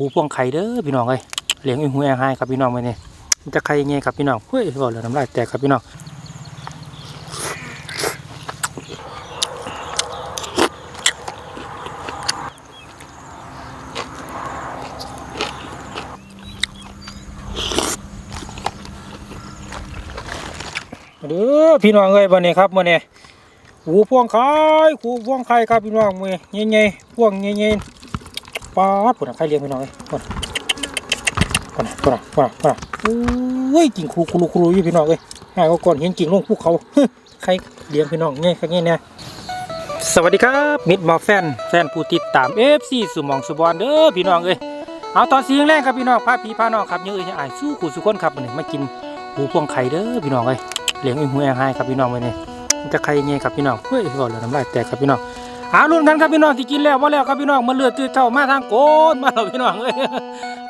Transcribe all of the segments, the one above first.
หูพวงไข่เด้อพี่น้องเอ้ยเลี้ยงอุ้ยหูแองไห้ครับพี่น้องไปเนี่ยมันจะไข่ยังไงครับพี่น้องเฮ้ยบอกเลยน้ำลายแตกครับพี่น้องเด้อพี่น้องเอ้ยวันนี้ครับวันนี้หูพวงไข่หูพวงไข่ครับพี่น้องมือเงี้ยๆพวงเงี้ยๆ ป๊าดผุนไข่เลี้ยงพี่น้องเอ้ยพุ่นปะนะปะนะปะนะปะนะโอ้ยกิ่งครูครูครูอยู่พี่น้องเอ้ยหายก็ก่อนเห็นกิ่งลงภูเขาใครเลี้ยงพี่น้องไงครับนี่เนี่ยสวัสดีครับมิดมาแฟนแฟนผู้ติดตามเอฟซีสุมองสุบอนเด้อพี่น้องเอ้ยเอาตอนสีแรงครับพี่น้องพาพี่พาน้องครับเยอะเอ้ยอายสู้ขู่สุคนครับวันนี้มากินหูพวงไข่เด้อพี่น้องเอ้ยเลี้ยงไอ้หูแองไห้ครับพี่น้องวันนี้จะไข่ยังไงครับพี่น้องเฮ้ยก่อนเลยน้ำลายแตกครับพี่น้อง อาลุ้นกันครับพี่น้องที่กินแล้วว่าแล้วครับพี่น้องมาเลือดตื้อเท่ามาทางโกนมาแล้วพี่น้องเอ้ย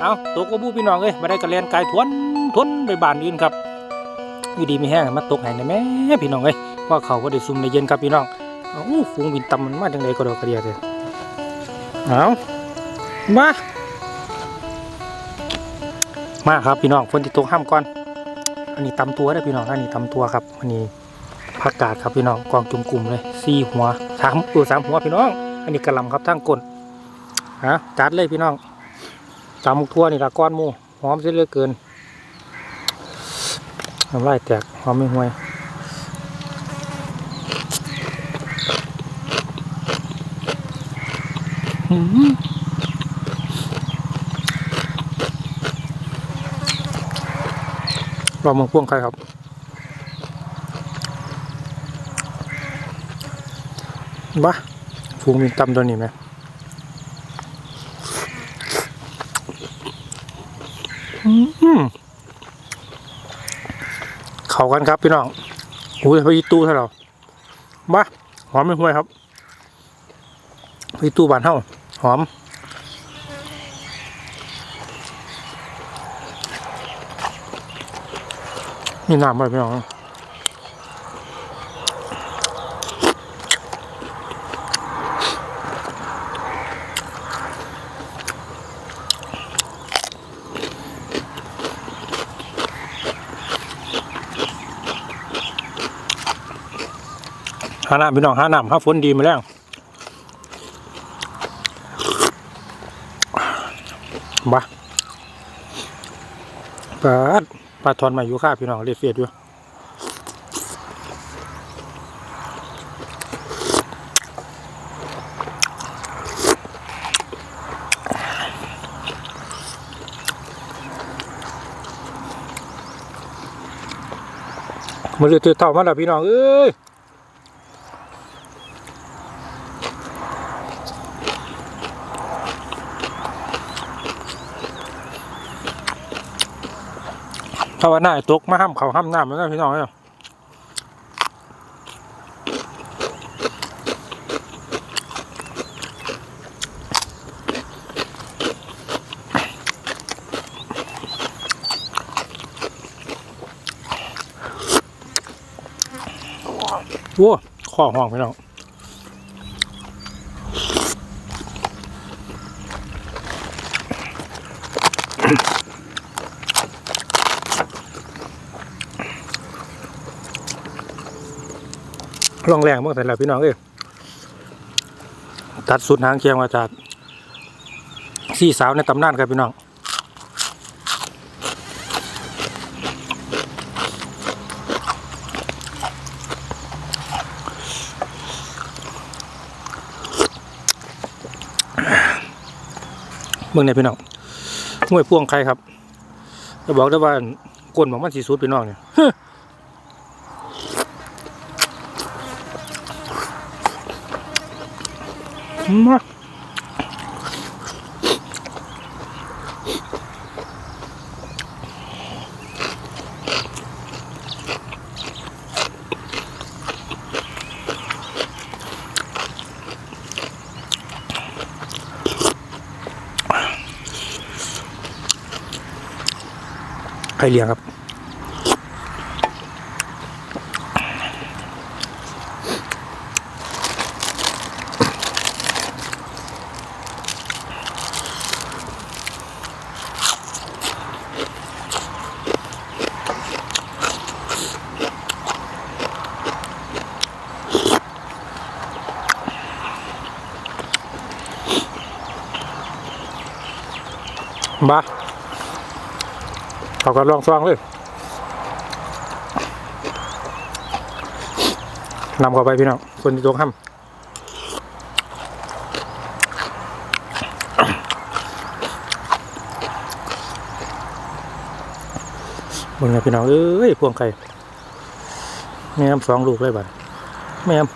เอาตกกระบูพี่น้องเอ้ยมาได้กระเลียนกายทวนทวนไปบานอื่นครับอยู่ดีไม่แห้งมาตกให้นแม่พี่น้องเอ้ยว่าเขาก็ได้ซุ่มในเย็นครับพี่น้องเอาฝูงบินตำมันมาจังไดก็ดอกกระเดียเลยเอามามาครับพี่น้องฝนที่ตกห้ามก่อน อันนี้ตำตัวได้พี่น้องอันนี้ตำตัวครับอันนี้ ผักกาดครับพี่น้องกองจุ่มกลุ่มเลยสี่หัวสามตัวสามหัวพี่น้อง อันนี้กระลำครับทั้งก้นฮะจัดเลยพี่น้องตำทั่วนี่ละก้อนมูหอมเสียเหลือเกินน้ำลายแตกหอมไม่ห่วยอื้อหือรอมึงพ่วงใครครับ บ้าฟูงมีตำตัวนี้ไหมเข้ากันครับพี่น้องอุ้ยพี่ตู้เท่าเราบ้าหอมไม่ห่วยครับพี่ตู้บานเท่าหอมมีน้ำไหมพี่น้อง หาน้ำพี่น้องหาน้ำหาฝนดีมาแล้วบ้าปลาปลาทอนมาอยู่ข้าพี่น้องเรียกเฟียดอยู่มาเรียกเตือเต่ามาแล้วพี่น้องเอ้ย ถ้าวนาตกมาห้ามเขาห้ามน้ำแล้วนะพี่น้องเอ้ยโอ้ข้อห้องพี่น้อง ร่องแรงเมื่อแต่ละพี่น้องเอ้ยตัดสุดหางเคียงมาจากสี่สาวในตำนานครับพี่น้องเมืองไหนพี่น้องมวยพ่วงใครครับจะบอกได้ว่ากลนของมันสีสุดพี่น้องเนี่ย มาใครเลี้ยงครับ มาเขาก็ลองซองเลยนำเข้าไปพี่น้องคนที่ตรงห้ำบนไงพี่น้องเอ้ยพวงไก่แม่มสองลูกเลยบัดแม่ม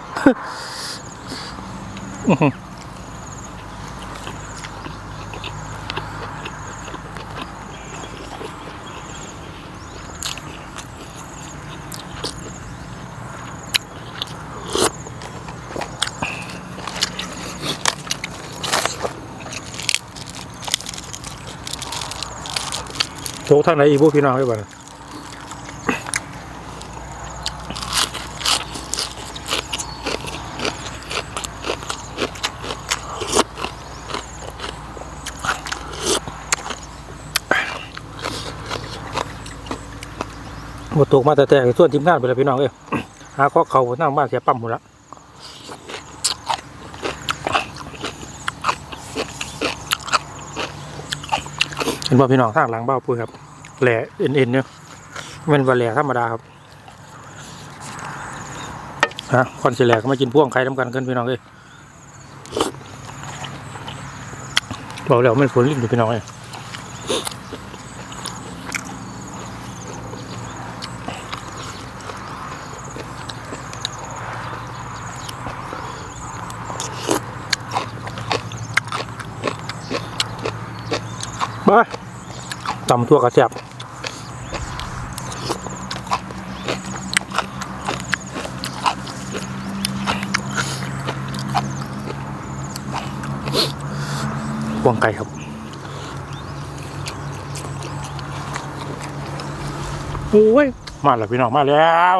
อื้อหือโถทางไหนอีกพวกพี่น้องเลยบัดหมดตกมาแต่แต่ส่วนทีมงานไปแล้วพี่น้องเอ้ยหาข้อเขาหนั่งบ้านเสียปั๊มหมดละ ห็นบ่พี่น้องทางหลังเบ้าปุ้ยครับแหล่เอ็นเอ็นเนี่ยมันว่าแหล่ธรรมดาครับฮะคอนสิแหล่ก็มากินพ่วงไข่ทำกันกันพี่น้องเอ้ยบอกแล้วมันฝนลิ้นอยู่พี่น้องเอ้ยมา ตำทั่วกระแซบพวงไก่ครับโอ้ย มาแล้วพี่น้อง มาแล้ว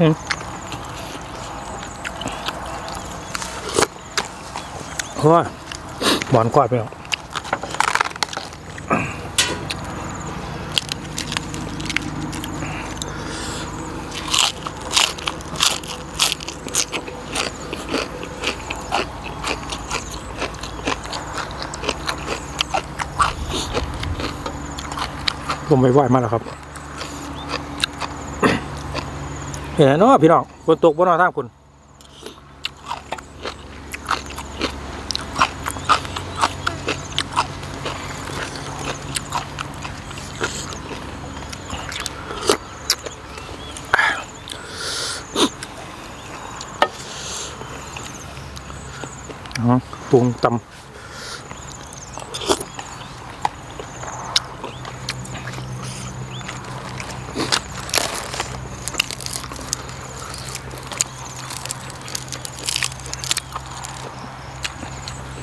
เพราะว่าบอนกอดไปหรอกผมไปไหว้มาแล้วครับ เห็นเนาะพี่น้องฝนตกบนนอทางคุณปรุงตำ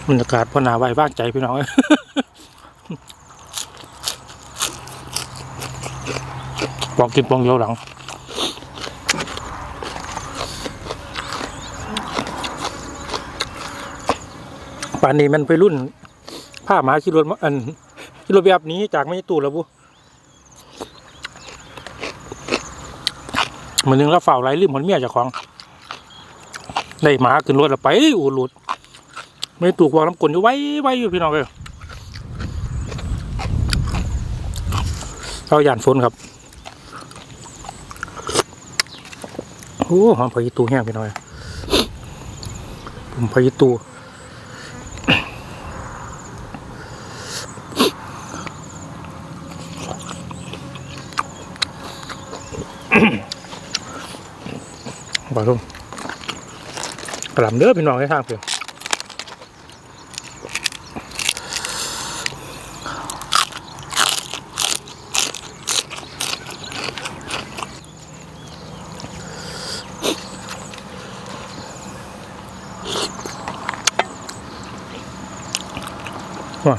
บรรยากาศพอนาไว้บ้างใจพี่น้องเอ้ปองกินปองเดียวหลังป่านนี้มันไปรุ่นผ้าหมาขี่รถมาอันขี่รถแบบนี้จากไม่ตู้แล้วบุมันนึงแล้วฝ่าวไรลืมผลเมียจากของ ได้หมาขึ้นรถแล้วไปอูหลุด ไม่ตูกวางน้ำกลนอยู่ไว้ไว้อยู่พี่น้องเลยเราหยานฝนครับโอ้หอมพายิตูแห้งพี่น้อยผมพายิตูบ่ทุ่มกระหลำเด้อพี่น้องให้ทางเพียง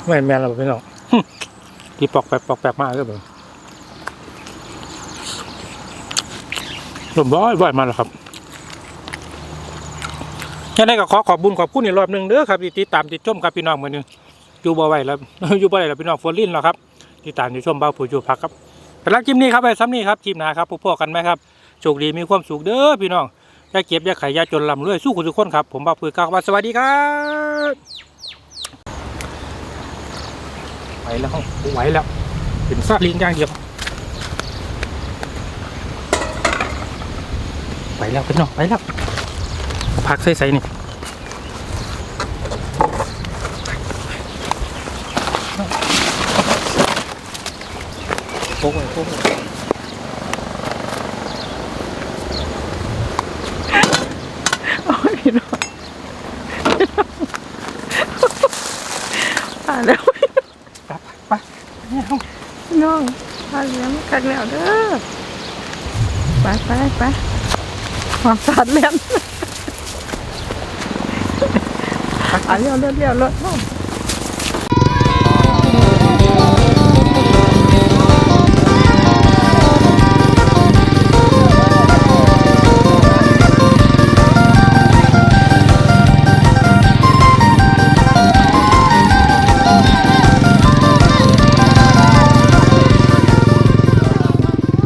ไม่แม่นแล้วพี่น้องที่ปอกแปกปอกแปกมากเลยเบ่งลมร้อยว่ายมาแล้วครับยังไงก็ขอขอบบุญขอบคุณอีกรอบหนึ่งเด้อครับที่ติดตามติดชมครับพี่น้องเหมือนี้อยู่บ่ไหวแล้วอยู่บ่ไหวแล้วพี่น้องฝนลิ้นแล้วครับติดตามติดชมเบาผู้อยู่พักครับสำหรับคลิปนี้ครับไปซ้ำนี้ครับคลิปหน้าครับพบกันไหมครับโชคดีมีความสุขเด้อพี่น้องอย่าเก็บอย่าไข่อย่าจนลำรวยสู้คุณทุกคนครับผมบ่าผู้กาวครับสวัสดีครับ ไหวแล้วไหวแล้วเป็นซาลิงอย่างเดียวไปแล้วพี่น้องไปแล้วพักใส่ๆนี่โค้งเลยโค้งเลย โอ้ยพี่น้องผ่านแล้ว ไปไปเนี่ยเอา พี่น้อง คักแล้วเด้อไปไปไปความสะอาดเล่นอะเลี้ยวเลี้ยวเลี้ยวรถน้อง